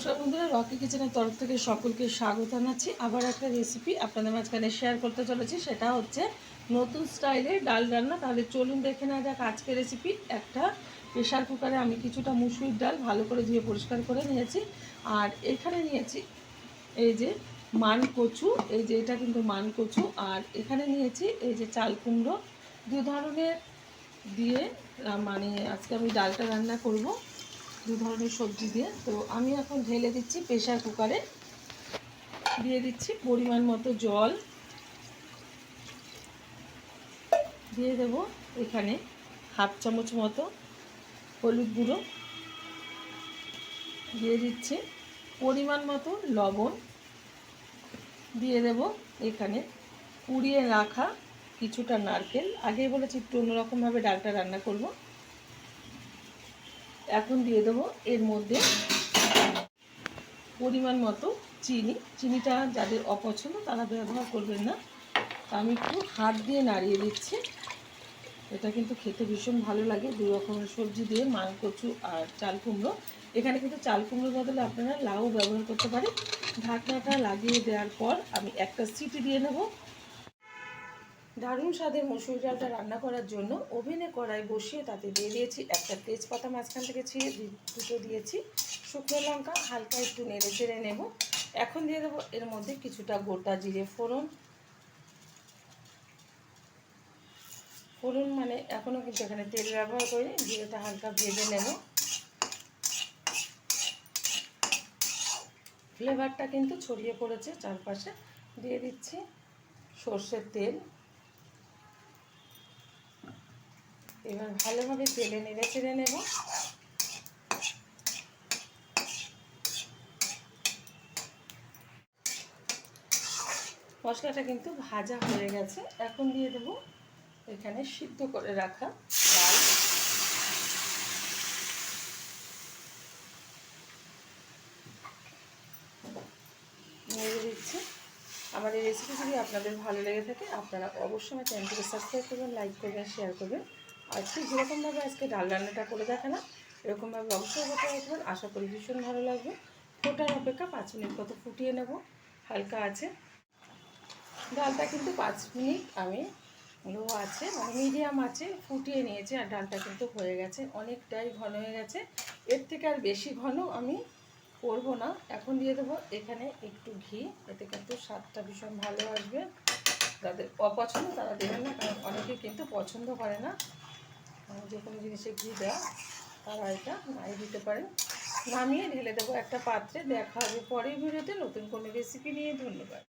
নমস্কার বন্ধুরা, রকি কিচেনের তরফ থেকে সকলকে স্বাগত জানাচ্ছি। আবার একটা রেসিপি আপনাদের মাঝখানে শেয়ার করতে চলেছি, সেটা হচ্ছে নতুন স্টাইলে ডাল রান্না। তাহলে চলুন দেখে নেওয়া যাক আজকের রেসিপি একটা প্রেশার কুকারে আমি কিছুটা মুসুরির ডাল ভালো করে ধুয়ে পরিষ্কার করে নিয়েছি। আর এখানে নিয়েছি এই যে মান কচু এই যে এটা কিন্তু মান কচু আর এখানে নিয়েছি এই যে চাল কুমড়ো। দু ধরনের দিয়ে মানে আজকে আমি ডালটা রান্না করব। দু ধরনের সবজি দিয়ে। তো আমি এখন ঢেলে দিচ্ছি প্রেশার কুকারে। দিয়ে দিচ্ছি পরিমাণ মতো জল। দিয়ে দেব এখানে হাফ চামচ মতো হলুদ গুঁড়ো। দিয়ে দিচ্ছি পরিমাণ মতো লবণ। দিয়ে দেব এখানে পুড়িয়ে রাখা কিছুটা নারকেল। আগেই বলেছি একটু অন্যরকমভাবে ডালটা রান্না করব। এখন দিয়ে দেবো এর মধ্যে পরিমাণ মতো চিনি। চিনিটা যাদের অপছন্দ তারা ব্যবহার করবেন না। আমি একটু হাত দিয়ে নাড়িয়ে দিচ্ছি। এটা কিন্তু খেতে ভীষণ ভালো লাগে। দু রকমের সবজি দিয়ে মান কচু আর চাল কুমড়ো। এখানে কিন্তু চাল কুমড়োর বদলে আপনারা লাউ ব্যবহার করতে পারেন। ঢাকনাটা লাগিয়ে দেওয়ার পর আমি একটা সিটি দিয়ে নেব। দারুণ স্বাদের মসুর ডালটা রান্না করার জন্য ওভেনে কড়াই বসিয়ে তাতে দিয়ে দিয়েছি একটা তেজপাতা মাঝখান থেকে ছিঁড়ে দুটো দিয়েছি। শুকনো লঙ্কা হালকা একটু নেড়ে চেড়ে নেব। এখন দিয়ে দেবো এর মধ্যে কিছুটা গোটা জিরে ফোড়ন। ফোড়ন মানে এখনও কিন্তু এখানে তেল ব্যবহার করে জিরেটা হালকা ভেজে নেব। ফ্লেভারটা কিন্তু ছড়িয়ে পড়েছে চারপাশে। দিয়ে দিচ্ছি সর্ষের তেল। এবার ভালোভাবে তেলে নেড়ে চেড়ে নেব। মশলাটা কিন্তু ভাজা হয়ে গেছে। এখন দিয়ে দেব এখানে সিদ্ধ করে রাখা ডাল। দিচ্ছি। আমার এই রেসিপি যদি আপনাদের ভালো লেগে থাকে, আপনারা অবশ্যই আমার চ্যানেলটিকে সাবস্ক্রাইব করবেন লাইক করবেন শেয়ার করবেন। আর ঠিক যেরকমভাবে আজকে ডাল রান্নাটা করে দেখালাম এরকমভাবে অবশ্যই করতে রাখবেন আশা করি ভীষণ ভালো লাগবে। ফোটার অপেক্ষা পাঁচ মিনিট মতো ফুটিয়ে নেব। হালকা আছে। ডালটা কিন্তু পাঁচ মিনিট আমি লো আছে মানে মিডিয়াম আছে, ফুটিয়ে নিয়েছি আর ডালটা কিন্তু হয়ে গেছে। অনেকটাই ঘন হয়ে গেছে। এর থেকে আর বেশি ঘন আমি করব না। এখন দিয়ে দেবো এখানে একটু ঘি। এতে কিন্তু স্বাদটা ভীষণ ভালো আসবে। যাদের অপছন্দ তারা দেবেন না, কারণ অনেকে কিন্তু পছন্দ করে না। যে কোনো জিনিসে ঘি দেওয়া তারা এটা নাই দিতে পারেন। নামিয়ে ঢেলে দেবো একটা পাত্রে। দেখা হবে পরের ভিডিওতে। নতুন কোনো রেসিপি নিয়ে। ধন্যবাদ।